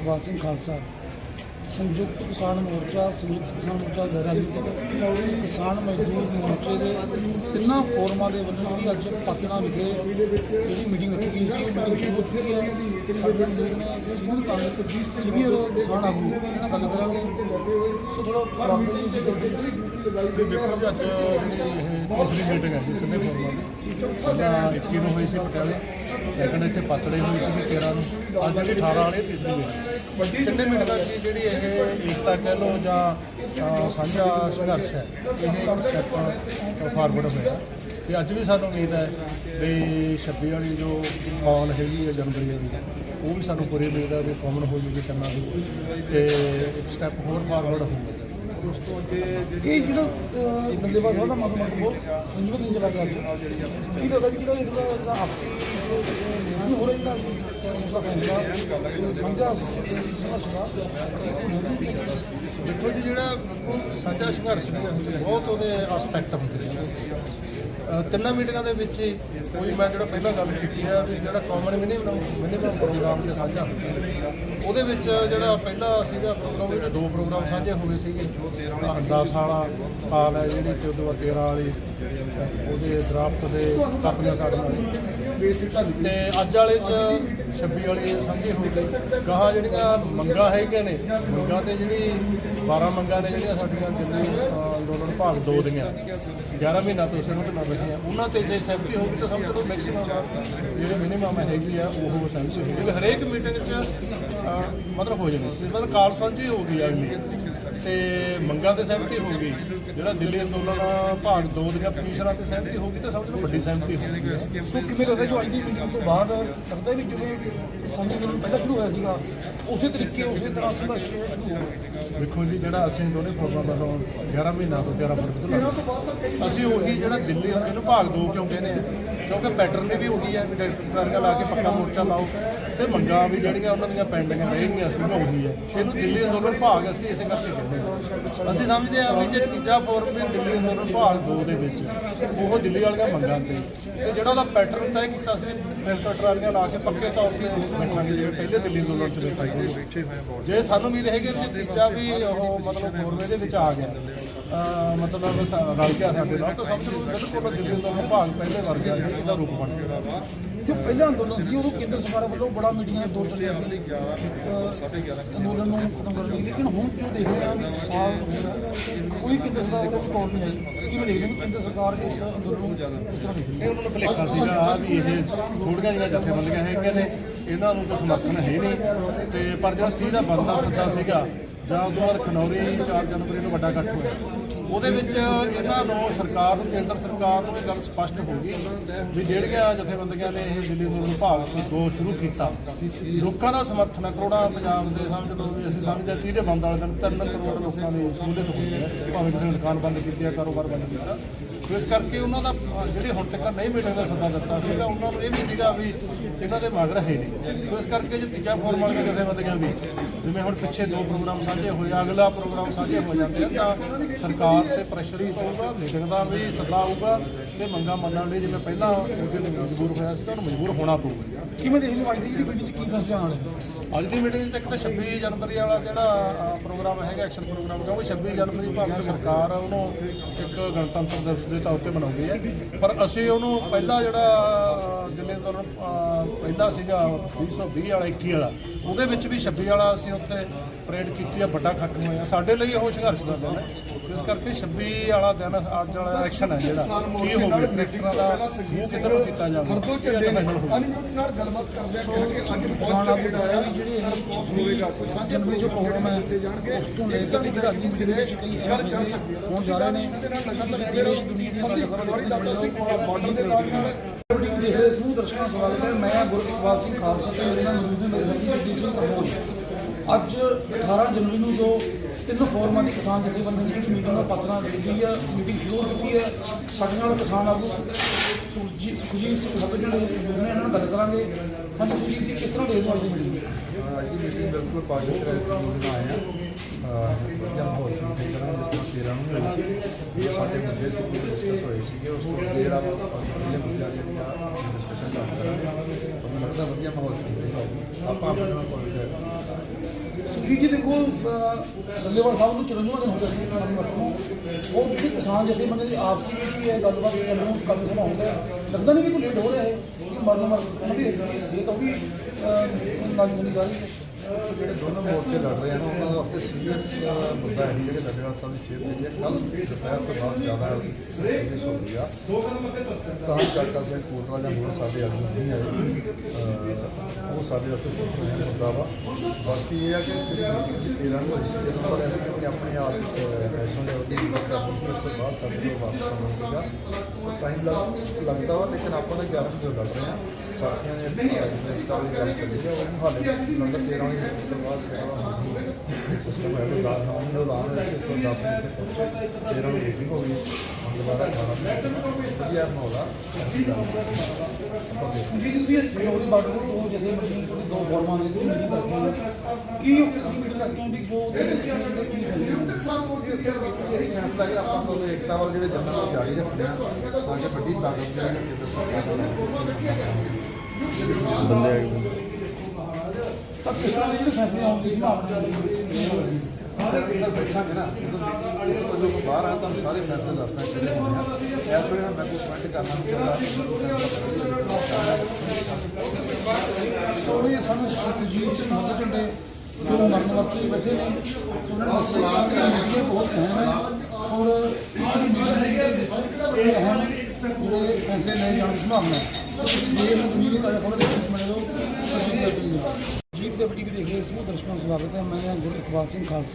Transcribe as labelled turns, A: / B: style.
A: ਇਕਬਾਲ ਸਿੰਘ ਖਾਲਸਾ। ਸੰਯੁਕਤ ਕਿਸਾਨ ਮੋਰਚਾ, ਸੰਯੁਕਤ ਕਿਸਾਨ ਮੋਰਚਾ ਗੈਰ ਕਿਸਾਨ ਮਜ਼ਦੂਰ ਮੋਰਚੇ ਦੇ ਤਿੰਨਾਂ ਫੋਰਮਾਂ ਦੇ ਵੱਲੋਂ ਵੀ ਅੱਜ ਪਟਨਾ ਵਿਖੇ ਜਿਹੜੀ ਮੀਟਿੰਗ ਰੱਖੀ ਗਈ ਸੀ ਮੀਟਿੰਗ ਸ਼ੁਰੂ ਹੋ ਚੁੱਕੀ ਹੈ। ਸਾਡੇ ਨੇ ਸੀਨੀਅਰ ਕਾਂਗਰਸ ਸੀਨੀਅਰ ਕਿਸਾਨ ਆਗੂ, ਇਹਨਾਂ ਨਾਲ ਗੱਲ ਕਰਾਂਗੇ। ਸੋ ਥੋੜਾ ਫਰਾਂਕਲੀ ਜੀ
B: ਦੇਖੋ ਜੀ, ਅੱਜ ਜਿਹੜੀ ਦੂਸਰੀ ਮੀਟਿੰਗ ਹੈ ਜੀ ਫੋਰਮਾਂ ਦੀ। 21 ਨੂੰ ਹੋਈ ਸੀ ਪਟਿਆਲੇ ਸੈਕੰਡ ਇੱਥੇ ਪਤੜੇ ਹੋਈ ਸੀ 13 ਨੂੰ। ਅੱਜ ਜਿਹੜੀ 18 ਵਾਲੇ, ਤੀਸਰੀ ਮੀਟਿੰਗ ਮਿੰਟ ਦਾ ਦੀ ਜਿਹੜੀ ਇਹ ਏਕਤਾ ਕਹਿ ਲਓ ਜਾਂ ਸਾਂਝਾ ਸੰਘਰਸ਼ ਹੈ? ਇਹ ਇੱਕ ਸਟੈਪ ਫਾਰਵਰਡ ਹੋਇਆ। ਤੇ ਅੱਜ ਵੀ ਸਾਨੂੰ ਉਮੀਦ ਹੈ ਵੀ 26 ਵਾਲੀ ਜੋ ਕਾਲ ਹੈਗੀ ਹੈ ਜਨਵਰੀ ਦੀ ਉਹ ਵੀ ਸਾਨੂੰ ਪੂਰੀ ਉਮੀਦ ਹੈ ਵੀ ਕਾਮਨ ਹੋ ਜੂਗੀ ਕੰਨਾਂ ਦੀ ਤੇ ਇੱਕ ਸਟੈਪ ਹੋਰ ਫਾਰਵਰਡ ਹੋਊਗਾ।
A: ਇਹ ਜਿਹੜਾ ਅਹ, ਸਾਹਿਬ ਦਾ ਮਤ ਮਤ ਬੋਲ ਸੰਜੀਵ ਨਹੀਂ ਚਲਾ ਸਕਦਾ ਕੀ ਲੱਗਦਾ ਕਿ ਇਹਦਾ ਆਪਸੀ ਹੋ ਰਿਹਾ ਜਿਹੜਾ ਮਸਲਾ ਫੈਸਲਾ
B: ਦੇਖੋ ਜੀ ਜਿਹੜਾ ਸਾਡਾ ਸੰਘਰਸ਼ ਦੇ ਬਹੁਤ ਉਹਦੇ ਐਸਪੈਕਟ ਹੁੰਦੇ ਨੇ ਤਿੰਨਾਂ ਮੀਟਿੰਗਾਂ ਦੇ ਵਿੱਚ ਹੀ ਕੋਈ ਮੈਂ ਜਿਹੜਾ ਪਹਿਲਾਂ ਗੱਲ ਕੀਤੀ ਆ ਜਿਹੜਾ ਕਾਮਨ ਮਿਨੀਮਮ ਮਿਨੀਮਮ ਪ੍ਰੋਗਰਾਮ ਤੇ ਸਾਂਝਾ ਉਹਦੇ ਵਿੱਚ ਜਿਹੜਾ ਪਹਿਲਾ ਸੀਗਾ ਪ੍ਰੋਗਰਾਮ ਜਿਹੜੇ ਦੋ ਪ੍ਰੋਗਰਾਮ ਸਾਂਝੇ ਹੋਏ ਸੀਗੇ 10 ਵਾਲਾ ਕਾਲ ਹੈ ਜਿਹੜੀ 14 13 ਵਾਲੀ ਉਹਦੇ ਡਰਾਫਟ ਦੇ ਕਾਪੀਆਂ ਸਾਡੇ ਨਾਲ ਤੇ ਅੱਜ ਵਾਲੇ ਚ 26 ਵਾਲੀ ਸਾਂਝੀ ਹੋ ਗਈ। ਗਾਹਾਂ ਜਿਹੜੀਆਂ ਮੰਗਾਂ ਹੈਗੀਆਂ ਨੇ, ਮੰਗਾਂ ਤੇ ਜਿਹੜੀ 12 ਮੰਗਾਂ ਨੇ ਜਿਹੜੀਆਂ ਸਾਡੀਆਂ ਦਿੱਲੀ ਅੰਦੋਲਨ ਭਾਗ 2 ਦੀਆਂ। 11 ਮਹੀਨਾ ਤੋਂ ਸ਼ੁਰੂ ਤੋਂ ਬੈਠੇ ਉਹਨਾਂ ਤੇ ਜੇ ਸਹਿਮਤੀ ਹੋਊਗੀ ਤਾਂ ਸਮਝ ਲਓ ਮੈਕਸਿਮਮ ਜਿਹੜੇ ਮਿਨੀਮਮ ਹੈਗੀ ਆ, ਉਹ ਸਹਿਮਤੀ ਹੋਊਗੀ ਹਰੇਕ ਮੀਟਿੰਗ 'ਚ ਮਤਲਬ ਹੋ ਜਾਣੀ ਮਤਲਬ ਕਾਲ ਸਾਂਝੀ ਹੋ ਗਈ ਅਗਲੀ। ਤੇ ਮੰਗਾਂ ਤੇ ਸਹਿਮਤੀ ਹੋ ਗਈ। ਜਿਹੜਾ ਦਿੱਲੀ ਅੰਦੋਲਨ ਭਾਗ 2 ਦੀਆਂ ਪਟੀਸ਼ਨਾਂ ਤੇ ਸਹਿਮਤੀ ਹੋ ਗਈ ਤਾਂ ਸਮਝ ਲਓ ਵੱਡੀ ਸਹਿਮਤੀ ਹੋ ਗਈ।
A: ਸੋ ਕਿਵੇਂ ਲੱਗਦਾ ਜੋ ਅੱਜ ਦੀ ਮੀਟਿੰਗ ਤੋਂ ਬਾਅਦ ਲੱਗਦਾ ਵੀ ਜਿਵੇਂ ਸੰਜੀਵ ਮੀਟਿੰਗ ਪਹਿਲਾਂ ਸ਼ੁਰੂ ਹੋਇਆ ਸੀਗਾ ਉਸੇ ਤਰੀਕੇ ਉਸੇ ਤਰ੍ਹਾਂ ਸੰਘਰਸ਼ ਸ਼ੁਰੂ ਹੋਊਗਾ
B: ਦੇਖੋ ਜੀ ਜਿਹੜਾ ਅਸੀਂ ਦੋਨੇ ਫੋਰਮਾਂ ਵੱਲੋਂ 11 ਮਹੀਨਾ ਤੋਂ 11 ਫਰਵਰੀ ਤੋਂ ਅਸੀਂ ਉਹੀ ਜਿਹੜਾ ਦਿੱਲੀ ਇਹਨੂੰ ਭਾਗ 2 ਕਿਉਂ ਕਹਿੰਦੇ ਆ? ਕਿਉਂਕਿ ਪੈਟਰਨ ਵੀ ਉਹੀ ਹੈ ਵੀ ਟਰਾਲੀਆਂ ਲਾ ਕੇ ਪੱਕਾ ਮੋਰਚਾ ਲਾਓ। ਤੇ ਮੰਗਾਂ ਵੀ ਜਿਹੜੀਆਂ ਉਹਨਾਂ ਦੀਆਂ ਪੈਂਡਿੰਗ ਰਹਿ ਗਈਆਂ ਸੀ ਉਹੀ ਹੈ। ਇਹਨੂੰ ਦਿੱਲੀ ਅੰਦੋਲਨ ਭਾਗ ਅਸੀਂ ਇਸੇ ਕਰਕੇ ਹਾਂ ਅਸੀਂ ਸਮਝਦੇ ਹਾਂ ਵੀ ਜੇ ਤੀਜਾ ਫੋਰਮ ਵੀ ਦਿੱਲੀ ਅੰਦੋਲਨ ਭਾਗ 2 ਦੇ ਵਿੱਚ, ਉਹ ਦਿੱਲੀ ਵਾਲੀਆਂ ਮੰਗਾਂ ਤੇ। ਤੇ ਜਿਹੜਾ ਉਹਦਾ ਪੈਟਰਨ ਤੈਅ ਕੀਤਾ ਸੀ ਡਾਇਰੈਕਟਰ ਟਰਾਲੀਆਂ ਲਾ ਕੇ ਪੱਕੇ ਤੌਰ ਤੇ ਬੈਠਾਂਗੇ ਜਿਵੇਂ ਪਹਿਲੇ ਦਿੱਲੀ ਅੰਦੋਲਨ ਚ ਬੈਠਾਂਗੇ ਜੇ ਸਾਨੂੰ ਉਮੀਦ ਹੈਗੀ ਕਿ ਤੀਜਾ ਵੀ ਉਹ ਮਤਲਬ ਫੋਰਮੇ ਦੇ ਵਿੱਚ ਆ ਗਿਆ ਮਤਲਬ ਰਲ ਗਿਆ ਸਾਡੇ ਨਾਲ, ਤਾਂ ਸਮਝ ਲਓ ਬਿਲਕੁਲ ਦਿੱਲੀ ਅੰਦੋਲਨ ਭਾਗ ਪਹਿਲੇ ਵਰਗਾ ਇਹਦਾ ਰੂਪ ਬਣ ਗਿਆ।
A: ਜੋ ਪਹਿਲਾਂ ਅੰਦੋਲਨ ਸੀ ਉਦੋਂ ਕੇਂਦਰ ਸਰਕਾਰ ਵੱਲੋਂ ਬੜਾ ਮੀਟਿੰਗਾਂ ਦੌਰ ਚੱਲਿਆ ਸੀ। ਇੱਕ ਅੰਦੋਲਨ ਨੂੰ ਖਤਮ ਕਰਨ ਲਈ। ਲੇਕਿਨ ਹੁਣ ਜੋ ਦੇਖ ਰਹੇ ਹਾਂ ਵੀ ਕੋਈ ਕੇਂਦਰ ਸਰਕਾਰ ਵੱਲੋਂ ਸਪੋਰਟ ਨਹੀਂ ਆਈ ਕਿਵੇਂ ਦੇਖਦੇ ਹੋ ਕੇਂਦਰ ਸਰਕਾਰ ਇਸ ਅੰਦੋਲਨ ਨੂੰ ਕਿਸ ਤਰ੍ਹਾਂ ਦੇਖਦੀ
B: ਉਹਨਾਂ ਨੂੰ ਭੁਲੇਖਾ ਸੀਗਾ ਆ ਵੀ ਇਹ ਥੋੜੀਆਂ ਜਿਹੀਆਂ ਜਥੇਬੰਦੀਆਂ ਹੈਗੀਆਂ ਨੇ, ਇਹਨਾਂ ਨੂੰ ਤਾਂ ਸਮਰਥਨ ਹੈ ਨਹੀਂ। ਤੇ ਪਰ ਜਿਹੜਾ 30 ਦਾ ਬੰਦਾ ਸੱਦਾ ਸੀਗਾ, ਜਾਂ ਉਸ ਤੋਂ ਬਾਅਦ ਖਨੌਰੀ 4 ਜਨਵਰੀ ਨੂੰ ਵੱਡਾ ਇਕੱਠ ਹੋਇਆ। ਉਹਦੇ ਵਿੱਚ ਇਹਨਾਂ ਨੂੰ ਸਰਕਾਰ ਨੂੰ, ਕੇਂਦਰ ਸਰਕਾਰ ਨੂੰ ਇਹ ਗੱਲ ਸਪਸ਼ਟ ਹੋ ਗਈ ਵੀ ਜਿਹੜੀਆਂ ਜਥੇਬੰਦੀਆਂ ਨੇ ਇਹ ਦਿੱਲੀ ਨੂੰ ਵਿਭਾਗ ਦੋ ਸ਼ੁਰੂ ਕੀਤਾ, ਲੋਕਾਂ ਦਾ ਸਮਰਥਨ ਕਰੋੜਾਂ ਪੰਜਾਬ ਦੇ ਸਮਝ ਲਓ ਵੀ ਅਸੀਂ ਸਮਝਦੇ 30 ਦੇ ਬੰਦ ਵਾਲੇ ਦਿਨ 3 ਕਰੋੜ ਲੋਕਾਂ ਨੇ ਸਹੂਲਤ ਹੋਈ ਹੈ ਭਾਵੇਂ ਕਿਸੇ ਨੇ ਦੁਕਾਨ ਬੰਦ ਕੀਤੀ ਹੈ, ਕਾਰੋਬਾਰ ਬੰਦ ਕੀਤਾ। ਇਸ ਕਰਕੇ ਉਹਨਾਂ ਦਾ, ਜਿਹੜੇ ਹੁਣ ਤੱਕ ਨਹੀਂ ਮੀਟਿੰਗ ਦਾ ਸੱਦਾ ਦਿੱਤਾ ਸੀਗਾ, ਉਹਨਾਂ ਨੂੰ ਇਹ ਵੀ ਸੀਗਾ ਵੀ ਇਹਨਾਂ ਦੇ ਮਗਰ ਹੈ ਨਹੀਂ। ਸੋ ਇਸ ਕਰਕੇ ਜੇ ਤੀਜਾ ਫਾਰਮਲ ਦੇ ਜਥੇਬੰਦੀਆਂ ਵੀ, ਜਿਵੇਂ ਹੁਣ ਪਿੱਛੇ ਦੋ ਪ੍ਰੋਗਰਾਮ ਸਾਂਝੇ ਹੋਏ, ਅਗਲਾ ਪ੍ਰੋਗਰਾਮ ਸਾਂਝੇ ਹੋ ਜਾਂਦੇ ਆ, ਤਾਂ ਸਰਕਾਰ ਤੇ ਪ੍ਰੈਸ਼ਰ ਹੀ ਪਊਗਾ ਮੀਟਿੰਗ ਦਾ ਵੀ ਸੱਦਾ ਆਊਗਾ ਤੇ ਮੰਗਾਂ ਮੰਨਣ ਲਈ ਜਿਵੇਂ ਪਹਿਲਾਂ ਉਹਦੇ ਲਈ ਮਜਬੂਰ ਹੋਇਆ ਸੀ ਤਾਂ ਉਹਨੂੰ ਮਜਬੂਰ ਹੋਣਾ ਪਊਗਾ
A: ਕਿਵੇਂ ਦੇਖਦੇ ਹੋ ਅੱਜ ਦੀ ਮੀਟਿੰਗ 'ਚ ਕੀ ਫੈਸਲਾ ਆਉਣਾ ਹੈ?
B: ਅੱਜ ਦੀ ਮੀਟਿੰਗ 'ਚ ਇੱਕ ਤਾਂ 26 ਜਨਵਰੀ ਵਾਲਾ ਜਿਹੜਾ ਪ੍ਰੋਗਰਾਮ ਹੈਗਾ ਐਕਸ਼ਨ ਪ੍ਰੋਗਰਾਮ ਕਿਉਂਕਿ 26 ਜਨਵਰੀ ਭਾਰਤ ਸਰਕਾਰ ਉਹਨੂੰ ਇੱਕ ਗਣਤੰਤਰ ਦਿਵਸ ਦੇ ਤੌਰ ਤੇ ਮਨਾਉਂਦੀ ਹੈ। ਪਰ ਅਸੀਂ ਉਹਨੂੰ ਪਹਿਲਾ ਜਿਹੜਾ ਅੰਦੋਲਨ ਅ, ਪਹਿਲਾ ਸੀਗਾ 2020 ਵਾਲਾ 21 ਵਾਲਾ ਉਹਦੇ ਵਿੱਚ ਵੀ 26 ਵਾਲਾ ਅਸੀਂ ਉੱਥੇ ਪਰੇਡ ਕੀਤੀ ਆ ਵੱਡਾ ਖੱਟ ਹੋਇਆ। ਸਾਡੇ ਲਈ ਉਹ ਸੰਘਰਸ਼ ਦਾ ਦਿਨ ਹੈ। ਇਸ ਕਰਕੇ 26 ਵਾਲਾ ਦਿਨ ਅੱਜ ਵਾਲਾ ਐਕਸ਼ਨ ਹੈ ਜਿਹੜਾ। ਕੀ ਹੋਵੇ ਟਰੈਕਟਰਾਂ ਦਾ ਮੂੰਹ ਕਿੱਧਰ ਨੂੰ। ਕੀਤਾ ਜਾਵੇ ਇਹ ਅੱਜ final ਹੋਊਗਾ।
A: ਸੋ ਕਿਸਾਨ ਆਗੂ ਦੱਸਿਆ ਵੀ ਜਿਹੜੇ ਇਹ ਜਨਵਰੀ ਜੋ ਪ੍ਰੋਗਰਾਮ ਹੈ ਉਸ ਤੋਂ ਲੈ ਕੇ ਜਿਹੜਾ ਅੱਜ ਦੀ ਮੀਟਿੰਗ ਵਿੱਚ ਕਈ ਅਹਿਮ ਫੈਸਲੇ ਹੋਣ ਜਾ ਰਹੇ ਨੇ ਦੇਸ਼ ਦੁਨੀਆ ਦੀਆਂ ਗੱਲਾਂ ਬਾਡੀ ਦੇ ਨਾਲ ਮੀਟਿੰਗ ਦੇਖ ਰਹੇ ਸਮੂਹ ਦਰਸ਼ਕਾਂ ਸਵਾਗਤ ਹੈ। ਮੈਂ ਗੁਰੂ ਇਕਬਾਲ ਸਿੰਘ ਖਾਲਸਾ ਤੇ ਮੇਰੇ ਨਾਲ ਮੌਜੂਦ ਨੇ ਮੇਰੇ ਸਾਥੀ ਜਗਦੀਪ ਸਿੰਘ ਕੰਬੋਜ ਅੱਜ 18 ਜਨਵਰੀ ਨੂੰ ਜੋ ਤਿੰਨ ਫੋਰਮਾਂ ਦੀ ਕਿਸਾਨ ਜਥੇਬੰਦੀ ਦੀ ਮੀਟਿੰਗ ਦਾ ਪਤਨਾ ਲੱਗੀ ਹੈ ਮੀਟਿੰਗ ਸ਼ੁਰੂ ਹੋ ਚੁੱਕੀ ਹੈ ਸਾਡੇ ਨਾਲ ਕਿਸਾਨ ਆਗੂ ਸੁਖਜੀਤ ਸੁਖਜੀਤ ਸਿੰਘ ਸਭ ਜਿਹੜੇ ਮੌਜੂਦ ਇਹਨਾਂ ਨਾਲ ਗੱਲ ਕਰਾਂਗੇ। ਹਾਂਜੀ ਸੁਖਜੀਤ ਜੀ, ਕਿਸ ਤਰ੍ਹਾਂ ਦੇਖਦੇ ਹੋ ਮੀਟਿੰਗ?
C: ਅੱਜ ਦੀ ਮੀਟਿੰਗ ਬਿਲਕੁਲ ਪਾਜ਼ਿਟਿਵ ਰੈਸਪੌਂਸ ਨਾਲ ਆਏ ਆ। ਜਿਸ ਤਰ੍ਹਾਂ 13 ਨੂੰ ਹੋਈ ਸੀ ਸਾਡੇ ਮੁੱਦੇ ਸੀ ਡਿਸਕਸ ਹੋਏ ਸੀਗੇ, ਉਸ ਤੋਂ ਜਿਹੜਾ ਵਾ ਵਧੀਆ ਮੁੱਦਾ ਡਿਸਕਸ਼ਨ ਕਰ ਕਰਾਂਗੇ ਮੈਨੂੰ ਲੱਗਦਾ ਵਧੀਆ ਮਾਹੌਲ ਚੱਲ ਰਿਹਾ ਆਪਾਂ ਆਪਣੇ ਨਾਲ ਕੋਈ
A: ਜੀ ਜੀ ਦੇਖੋ ਰੱਲੇਵਾਲ ਸਾਹਿਬ ਨੂੰ 54 ਦਿਨ ਹੋ ਗਏ ਸੀ ਮਰਨ ਵਰਤ ਉਹ ਜਿਹੜੀ ਕਿਸਾਨ ਜਥੇ ਬੰਦੇ ਦੀ ਆਪਸੀ ਜਿਹੜੀ ਇਹ ਗੱਲਬਾਤ ਚੱਲ ਰਹੀ ਕੰਮ ਸਮਾਂ ਹੁੰਦਾ ਹੈ। ਲੱਗਦਾ ਨਹੀਂ ਕਿ ਕੋਈ ਲੇਟ ਹੋ ਰਿਹਾ ਹੈ ਕਿ ਮਰਨ ਵਰਤ ਉਹਨਾਂ ਦੀ ਸਿਹਤ ਉਹ ਵੀ ਨਾਜ਼ੁਕ ਹੁੰਦੀ ਜਾ ਰਹੀ
C: ਜਿਹੜੇ ਦੋਨੋਂ ਮੋਰਚੇ ਲੜ ਰਹੇ ਹਨ ਉਹਨਾਂ ਵਾਸਤੇ ਸੀਰੀਅਸ ਮੁੱਦਾ ਹੈ ਜਿਹੜੇ ਲੱਡੇਵਾਲ ਸਾਹਿਬ ਦੀ ਸਿਹਤ ਜਿਹੜੀ ਹੈ ਕੱਲ ਦੁਪਹਿਰ ਤੋਂ ਬਾਅਦ ਜ਼ਿਆਦਾ ਸੀਰੀਅਸ ਹੋ ਗਈ ਆ। ਤਾਂ ਚਾਕਾ ਸਿੰਘ ਕੋਟਰਾ ਜਾਂ ਹੋਰ ਸਾਡੇ ਆਦਮੀ ਨਹੀਂ ਆਏ। ਉਹ ਸਾਡੇ ਵਾਸਤੇ ਸਭ ਤੋਂ ਮੁੱਦਾ ਵਾ। ਬਾਕੀ ਇਹ ਆ ਕਿ ਜਿਹੜੀ ਮੀਟਿੰਗ ਸੀ 13 ਨੂੰ ਹੋਈ ਸੀ ਜਦੋਂ ਪਰ ਆਪਣੇ ਆਪ ਨੈਸ਼ਨਲ ਲੈਵਲ ਦੀ ਮੀਟਿੰਗ ਕਰਨੀ ਸੀ, ਉਸ ਤੋਂ ਬਾਅਦ ਸਾਡੇ ਕੋਲ ਵਾਪਸ ਆਉਣਾ ਸੀਗਾ। ਟਾਈਮ ਲੱਗ ਲੱਗਦਾ ਵਾ, ਲੇਕਿਨ ਆਪਾਂ ਤਾਂ 11 ਵਜੇ ਲੜ ਰਹੇ ਹਾਂ ਸਾਥੀਆਂ ਨੇ ਅੱਜ ਦੇ ਸਟਾਰ ਦੀ ਗੱਲ ਚੱਲੀ ਹੈ ਉਹ ਹਾਲੇ ਨੰਬਰ 13 ਵਜੇ ਤੋਂ ਬਾਅਦ ਜਿਹੜਾ ਸਿਸਟਮ ਹੈ ਉਹ ਦਾਨ ਨਾਮ ਨੂੰ ਲਾਉਣ ਵਿੱਚ ਉਸ ਤੋਂ 10 ਮਿੰਟ ਤੇ ਪਹੁੰਚੇ 13 ਵਜੇ ਮੀਟਿੰਗ ਹੋ ਗਈ ਹੁਣ ਦੁਬਾਰਾ 18 ਮਿੰਟ ਵਧੀਆ ਮਾਹੌਲ ਆ ਆਪਾਂ ਦੇਖਦੇ
A: ਜੀ ਤੁਸੀਂ ਸਿਕਿਉਰਿਟੀ ਬਾਰਡਰ ਤੋਂ ਦੋ ਜਥੇ ਮਸ਼ੀਨ ਤੋਂ ਦੋ ਫੋਰਮਾਂ ਦੇ ਵਿੱਚ ਮੀਟਿੰਗ ਕਰਦੇ ਹੋ ਕੀ ਤੁਸੀਂ ਮੀਟਿੰਗ ਕਰਦੇ ਹੋ ਵੀ ਜੋ ਉਹਦੇ ਵਿੱਚ ਕੀ ਫੈਸਲੇ ਹੋਣਗੇ?
C: ਇਹੀ ਫੈਸਲਾ ਹੈ ਆਪਾਂ ਤੋਂ ਏਕਤਾ ਵੱਲ ਜਿਹੜੇ ਜੰਗਲ ਨੂੰ ਜਾਰੀ ਰੱਖਦੇ ਆ ਤਾਂ ਕਿ ਵੱਡੀ ਤਾਕਤ ਜਿਹੜੀ ਹੈ ਕੇਂਦਰ ਸਰਕਾਰ ਬੰਦੇ
A: ਤਾਂ ਕਿਸ ਤਰ੍ਹਾਂ ਦੇ ਜਿਹੜੇ ਫੈਸਲੇ ਆਉਣ ਦੀ ਸੰਭਾਵਨਾ ਹੈ।
C: ਅੰਦਰ ਬੈਠਾਂਗੇ ਨਾ। ਜਦੋਂ ਜਦੋਂ ਲੋਕ ਬਾਹਰ ਆ ਤਾਂ ਸਾਰੇ ਫੈਸਲੇ ਦੱਸਣਾ ਕਿਹੜੇ ਹੋਣੇ ਆ। ਇਸ ਵੇਲੇ ਮੈਂ ਕੋਈ ਪੁਆਇੰਟ ਕਰਨਾ ਨਹੀਂ ਚਾਹੁੰਦਾ।
A: ਸੋ ਇਹ ਸਾਨੂੰ ਸੁਖਜੀਤ ਸਿੰਘ ਹੱਥ ਝੰਡੇ ਜੋ ਮਰਨ ਵਰਤੇ ਬੈਠੇ ਨੇ ਉਹਨਾਂ ਨੇ ਦੱਸਿਆ ਕਿ ਇਹ ਮੀਡੀਆ ਬਹੁਤ ਅਹਿਮ ਹੈ। ਔਰ ਇਹ ਅਹਿਮ ਜਿਹੜੇ ਫੈਸਲੇ ਲਏ ਜਾਣ ਦੀ ਸੰਭਾਵਨਾ ਹੈ। ਇਹ ਮੀਡੀਆ ਦਾ ਥੋੜਾ ਜਿਹਾ ਮਿਲ ਅਸੀਂ ਕਰਦੇ ਹਾਂ ਜੀਤ ਵੀ ਦੇਖ ਰਹੇ ਇਸ ਨੂੰ ਦਰਸ਼ਕਾਂ ਦਾ ਸਵਾਗਤ ਹੈ। ਮੈਂ ਹਾਂ ਗੁਰ ਇਕਬਾਲ ਸਿੰਘ ਖਾਲਸਾ।